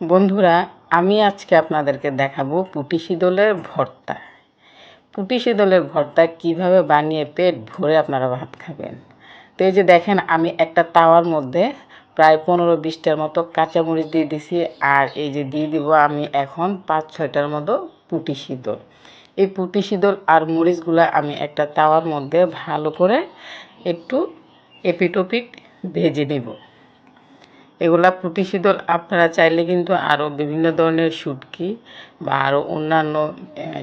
বন্ধুরা, আমি আজকে আপনাদেরকে দেখাবো পুটি শীতলের ভর্তা। পুটি শীতলের ভর্তা কীভাবে বানিয়ে পেট ভরে আপনারা ভাত খাবেন। তো এই যে দেখেন, আমি একটা তাওয়ার মধ্যে প্রায় পনেরো বিশটার মতো কাঁচামরিচ দিয়ে দিছি, আর এই যে দিয়ে দিব আমি এখন পাঁচ ছয়টার মতো পুটি শীতল। এই পুটি শীতল আর মরিচগুলো আমি একটা তাওয়ার মধ্যে ভালো করে একটু এপিটোপিট ভেজে নেব। এগুলা পুঁটি শীতল আপনারা চাইলে কিন্তু আরও বিভিন্ন ধরনের শুটকি বা আরও অন্যান্য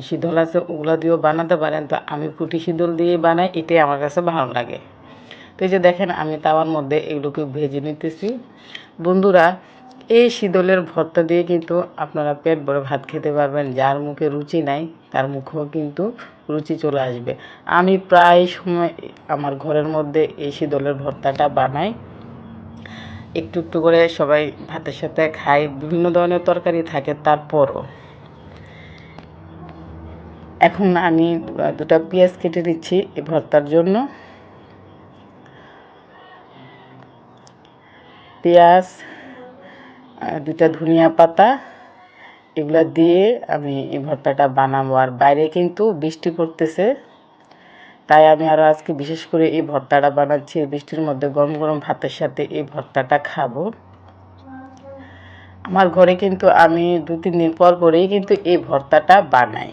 শীতল আছে, ওগুলো দিয়েও বানাতে পারেন। তো আমি পুঁটি শীতল দিয়ে বানাই, এটাই আমার কাছে ভালো লাগে। তো এই যে দেখেন, আমি তাওয়ার মধ্যে এগুলোকে ভেজে নিতেছি। বন্ধুরা, এই শীতলের ভর্তা দিয়ে কিন্তু আপনারা পেট ভরে ভাত খেতে পারবেন। যার মুখে রুচি নাই, তার মুখেও কিন্তু রুচি চলে আসবে। আমি প্রায় সময় আমার ঘরের মধ্যে এই শীতলের ভর্তাটা বানাই। একটু একটু করে সবাই ভাতের সাথে খায় বিভিন্ন ধরনের তরকারি থাকে, তারপরও। এখন আমি দুটা পেঁয়াজ কেটে দিচ্ছি এই ভর্তার জন্য। পেঁয়াজ দুটা ধনিয়া পাতা, এগুলো দিয়ে আমি এই ভর্তাটা বানাবো। আর বাইরে কিন্তু বৃষ্টি পড়তেছে। তাই আমি আরও আজকে বিশেষ করে এই ভর্তাটা বানাচ্ছি। বৃষ্টির মধ্যে গরম গরম ভাতের সাথে এই ভর্তাটা খাব। আমার ঘরে কিন্তু আমি দু তিন দিন পর পরেই কিন্তু এই ভর্তাটা বানাই।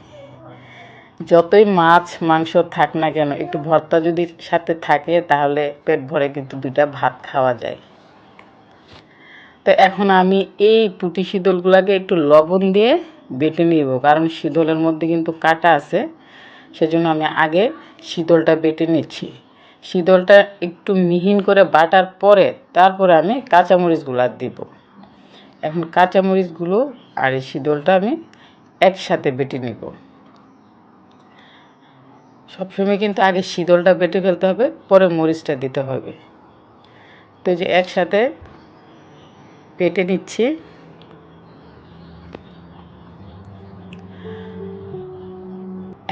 যতই মাছ, মাংস থাক না কেন, একটু ভর্তা যদি সাথে থাকে, তাহলে পেট ভরে কিন্তু দুটা ভাত খাওয়া যায়। তো এখন আমি এই পুঁটি শীতলগুলোকে একটু লবণ দিয়ে বেটে নিব, কারণ শীতলের মধ্যে কিন্তু কাটা আছে। সেজন্য আমি আগে শীতলটা বেটে নিচ্ছি। শীতলটা একটু মিহিন করে বাটার পরে তারপরে আমি কাঁচামরিচগুলো দিব। এখন কাঁচামরিচগুলো আর এই শীতলটা আমি একসাথে বেটে নেব। সবসময় কিন্তু আগে শীতলটা বেটে ফেলতে হবে, পরে মরিচটা দিতে হবে। তো যে একসাথে বেটে নিচ্ছি।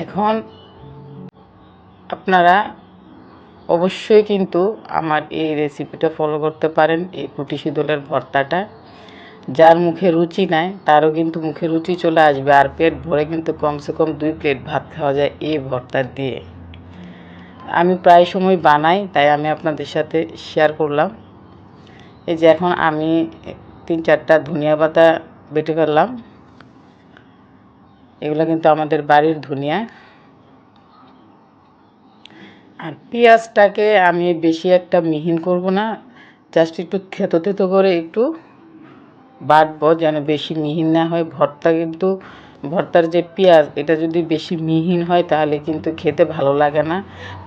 এখন আপনারা অবশ্যই কিন্তু আমার এই রেসিপিটা ফলো করতে পারেন, এই পুঁটি শীতলের ভর্তাটা। যার মুখে রুচি নাই, তারও কিন্তু মুখে রুচি চলে আসবে আর পেট ভরে কিন্তু কমসে কম দুই প্লেট ভাত খাওয়া যায় এই ভর্তা দিয়ে। আমি প্রায় সময় বানাই, তাই আমি আপনাদের সাথে শেয়ার করলাম। এই যে এখন আমি তিন চারটা ধনিয়া পাতা বেটে ফেললাম। এগুলো কিন্তু আমাদের বাড়ির ধনিয়া। আর পেঁয়াজটাকে আমি বেশি একটা মিহিন করব না, জাস্ট একটু থেতো থেতো করে একটু বাটবো যেন বেশি মিহিন না হয়। ভর্তা কিন্তু, ভর্তার যে পেঁয়াজ, এটা যদি বেশি মিহিন হয় তাহলে কিন্তু খেতে ভালো লাগে না।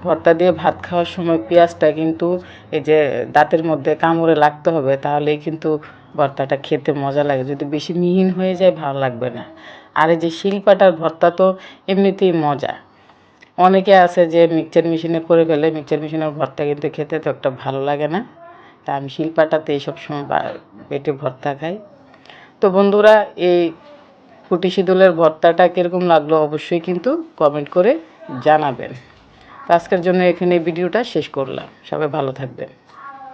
ভর্তা দিয়ে ভাত খাওয়ার সময় পেঁয়াজটা কিন্তু এই যে দাঁতের মধ্যে কামড়ে লাগতে হবে, তাহলেই কিন্তু ভর্তাটা খেতে মজা লাগে। যদি বেশি মিহিন হয়ে যায়, ভালো লাগবে না। আর এই যে শিলপাটার ভর্তা তো এমনিতেই মজা। অনেকে আছে যে মিক্সচার মেশিনে করে ফেলে, মিক্সচার মেশিনের ভর্তা কিন্তু খেতে তো একটা ভালো লাগে না। তা আমি শিলপাটাতে সব সময় পেটে ভর্তা খাই। তো বন্ধুরা, এই ফুটি শীতলের ভর্তাটা কীরকম লাগল অবশ্যই কিন্তু কমেন্ট করে জানাবেন। আজকের জন্য এখানে ভিডিওটা শেষ করলাম। সবাই ভালো থাকবেন।